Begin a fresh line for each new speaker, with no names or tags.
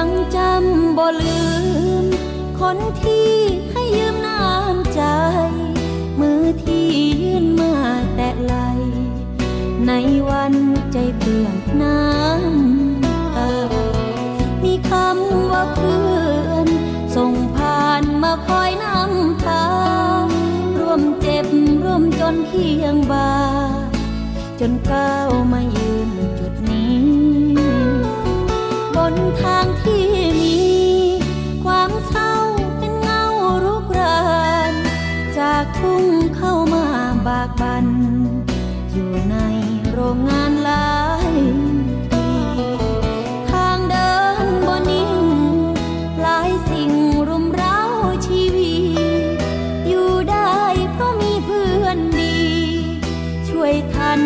ยังจำบ่ลืม คนที่ให้ยืมน้ำใจ มือที่ยื่นมาแตะไหล ในวันใจเปื้อนน้ำตามีคำว่าเพื่อนส่งผ่านมาคอยนำทางร่วมเจ็บร่วมจนเคียงบา จนก้าวมา ทุ่งเข้ามาบากบัน อยู่ในโรงงานหลายปีทางเดินบนนิ่ง หลายสิ่งรุมเร้าชีวีอยู่ได้เพราะมีเพื่อนดี ช่วยทัน